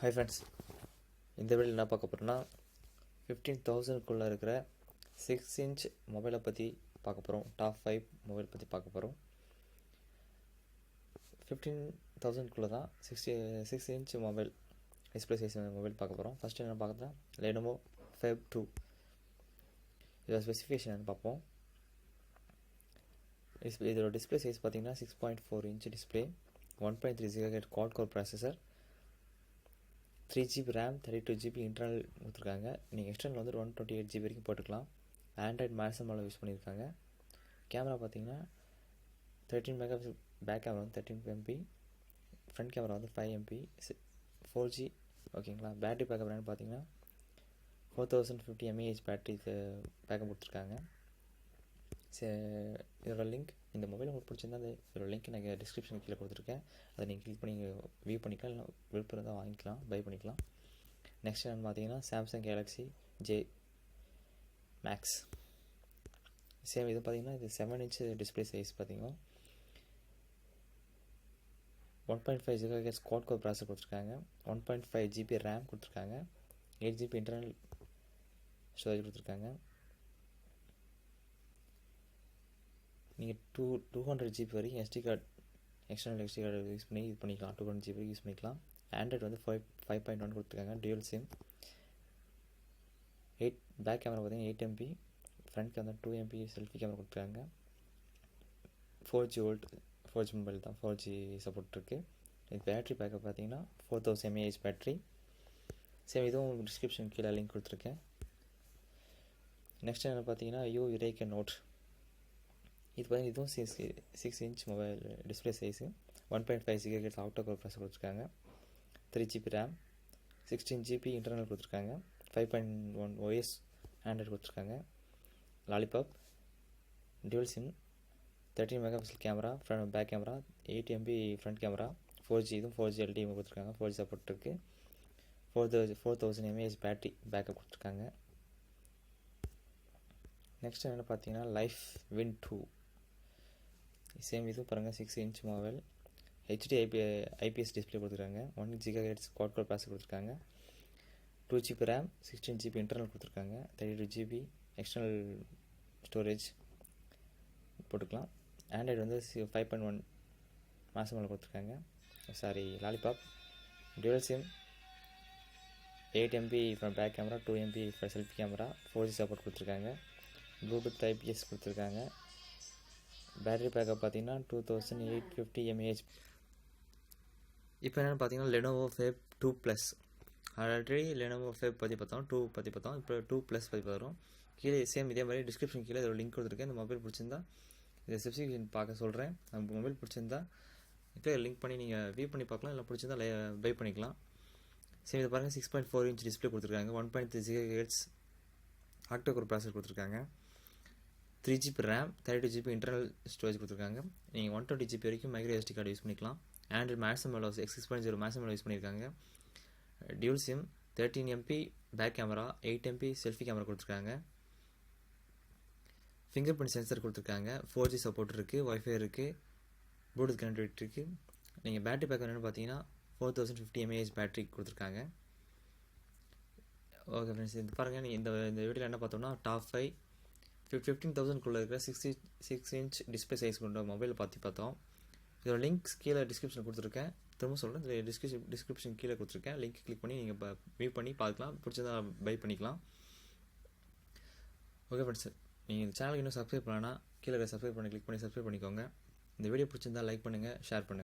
Hi friends இந்த video என்ன பார்க்க போகிறோன்னா ஃபிஃப்டீன் தௌசண்ட்குள்ளே இருக்கிற சிக்ஸ் இன்ச் மொபைலை பற்றி பார்க்க போகிறோம் டாப் ஃபைவ் மொபைல் பற்றி பார்க்க போகிறோம் ஃபிஃப்டீன் தௌசண்ட்குள்ளே தான் sixty six inch mobile display size mobile பார்க்க போகிறோம் ஃபஸ்ட்டு என்ன பார்க்குறா லெனோவோ ஃபேப் டூ இதோட ஸ்பெசிஃபிகேஷன் பார்ப்போம். டிஸ்பிளே இதோட டிஸ்பிளே சைஸ் பார்த்தீங்கன்னா six point four inch display one point three giga head quad core processor three GB RAM thirty two GB internal கொடுத்துருக்காங்க. நீங்கள் எக்ஸ்டர்னல் வந்து ஒன் டுவெண்ட்டி எயிட் ஜிபி வரைக்கும் போட்டுக்கலாம். Android maximum use பண்ணியிருக்காங்க. Camera பார்த்தீங்கன்னா thirteen mega back camera வந்து thirteen MP front camera வந்து five MP four G ஓகேங்களா பேட்டரி பேக்கப் என்னென்னு பார்த்தீங்கன்னா four thousand fifty mAh battery backup கொடுத்துருக்காங்க. இதோட லிங்க் இந்த மொபைல் உங்களுக்கு பிடிச்சிருந்தா அந்த இதோட லிங்க் நான் டிஸ்கிரிப்ஷன் கீழே கொடுத்துருக்கேன். அதை நீங்கள் கிளிக் பண்ணி வியூ பண்ணிக்கலாம். இல்லை விழுப்புரம் தான் வாங்கிக்கலாம். பை பண்ணிக்கலாம். நெக்ஸ்ட் என்னென்னு பார்த்தீங்கன்னா Samsung Galaxy J Max same இது பார்த்தீங்கன்னா இது செவன் இன்ச் டிஸ்பிளே சைஸ் பார்த்தீங்கன்னா ஒன் பாயிண்ட் ஃபைவ் ஜிகா கேஸ் கோர் ப்ராசர் கொடுத்துருக்காங்க. One point five GB RAM கொடுத்துருக்காங்க. எயிட் ஜிபி இன்டர்னல் ஸ்டோரேஜ் கொடுத்துருக்காங்க. நீங்கள் டூ டூ ஹண்ட்ரட் ஜிபி வரைக்கும் SD card external SD card use பண்ணி இது பண்ணிக்கலாம். டூ ஹண்ட்ரட் ஜிபி யூஸ் பண்ணிக்கலாம். ஆண்ட்ராய்ட் வந்து ஃபைவ் ஃபைவ் பாயிண்ட் ஒன் கொடுத்துருக்காங்க. Dual SIM eight back camera பார்த்தீங்கன்னா eight MP front camera two MP selfie camera கொடுத்துருக்காங்க. Four G old four G mobile தான். Four G support இருக்குது இது battery backup பார்த்தீங்கன்னா four thousand mAh battery same இதுவும் description கீழே link கொடுத்துருக்கேன். Next என்ன பார்த்தீங்கன்னா யூ இரேக்க நோட் இது பார்த்தீங்கன்னா இதுவும் six six inch mobile display size one point five six hertz outer core processor கொடுத்துருக்காங்க three GB RAM sixteen GB internal கொடுத்துருக்காங்க. Five point one OS Android கொடுத்துருக்காங்க. Lollipop dual SIM thirteen mega pixel camera front back camera eight MP front camera four G இதுவும் four G LT கொடுத்துருக்காங்க. Four G support இருக்குது four thousand four thousand mAh battery backup கொடுத்துருக்காங்க. Next என்ன பார்த்தீங்கன்னா Lyf win two same இதுவும் பாருங்கள் six inch mobile HD IP IPS display கொடுத்துருக்காங்க. One giga hertz quad core base கொடுத்துருக்காங்க two GB RAM sixteen GB internal கொடுத்துருக்காங்க. Thirty two GB external storage போட்டுக்கலாம். Android வந்து ஃபைவ் பாயிண்ட் ஒன் மாதம் மேலே கொடுத்துருக்காங்க. Sorry Lollipop dual SIM eight MB from back camera two MB selfie camera four G support கொடுத்துருக்காங்க. Bluetooth IPS கொடுத்துருக்காங்க. Battery backup பார்த்தீங்கன்னா two thousand eight fifty mAh இப்போ என்னென்னு பார்த்தீங்கன்னா Lenovo Fab two plus already Lenovo Fab பற்றி பார்த்தோம் two பற்றி பார்த்தோம். இப்போ டூ ப்ளஸ் பற்றி பார்த்தோம் கீழே சேம் இதே மாதிரி டிஸ்கிரிப்ஷன் கீழே இதோட லிங்க் கொடுத்துருக்கேன். இந்த மொபைல் பிடிச்சிருந்தா இதை ஸ்பெசிஃபிகேஷன் பார்க்க சொல்கிறேன் நம்ம மொபைல் பிடிச்சிருந்தா இப்போ லிங்க் பண்ணி நீங்கள் வியூ பண்ணி பார்க்கலாம். இல்லை பிடிச்சிருந்தா பை பண்ணிக்கலாம். சரி இதை பாருங்கள் six point four inch display கொடுத்துருக்காங்க. One point three giga hertz octa core processor கொடுத்துருக்காங்க. Three GB RAM thirty two GB internal storage கொடுத்துருக்காங்க. நீங்கள் ஒன் டுவெண்ட்டி ஜிபி வரைக்கும் மைக்ரோ எஸ்டி கார்டு யூஸ் பண்ணிக்கலாம். Android maximum X six point zero maximum use பண்ணியிருக்காங்க dual SIM thirteen MB back camera eight MB selfie camera கொடுத்துருக்காங்க. Finger print sensor கொடுத்துருக்காங்க. Four G support இருக்குது wifi இருக்குது Bluetooth connectivity இருக்குது நீங்கள் battery back என்னென்னு பார்த்தீங்கன்னா four thousand fifty mAh battery கொடுத்துருக்காங்க. ஓகே ஃப்ரெண்ட்ஸ் இது பாருங்கள் நீங்கள் இந்த இந்த வீடியோவில் என்ன பார்த்தோம்னா டாப் ஃபைவ் ஃபிஃப் ஃபிஃப்டீன் தௌசண்ட்குள்ளே இருக்கிற sixty six inch display size கொண்ட மொபைல் பார்த்து பார்த்தோம். இதோட லிங்க்ஸ் கீழே டிஸ்கிரிப்ஷன் கொடுத்துருக்கேன். திரும்ப சொல்கிறேன் இதில் டிஸ்கிரிப்ஷன் டிஸ்கிரிப்ஷன் கீழே கொடுத்துருக்கேன். லிங்க் கிளிக் பண்ணி நீங்கள் வியூ பண்ணி பார்க்கலாம். பிடிச்சதா பை பண்ணிக்கலாம். ஓகே ஃப்ரெண்ட்ஸ் நீங்கள் இந்த சேனலுக்கு இன்னும் சப்ஸ்கிரைப் பண்ணனா கீழே சப்ஸ்கிரைப் பண்ணி கிளிக் பண்ணி சப்ஸ்கிரைப் பண்ணிக்கோங்க. இந்த வீடியோ பிடிச்சிருந்தா லைக் பண்ணுங்கள் ஷேர் பண்ணுங்கள்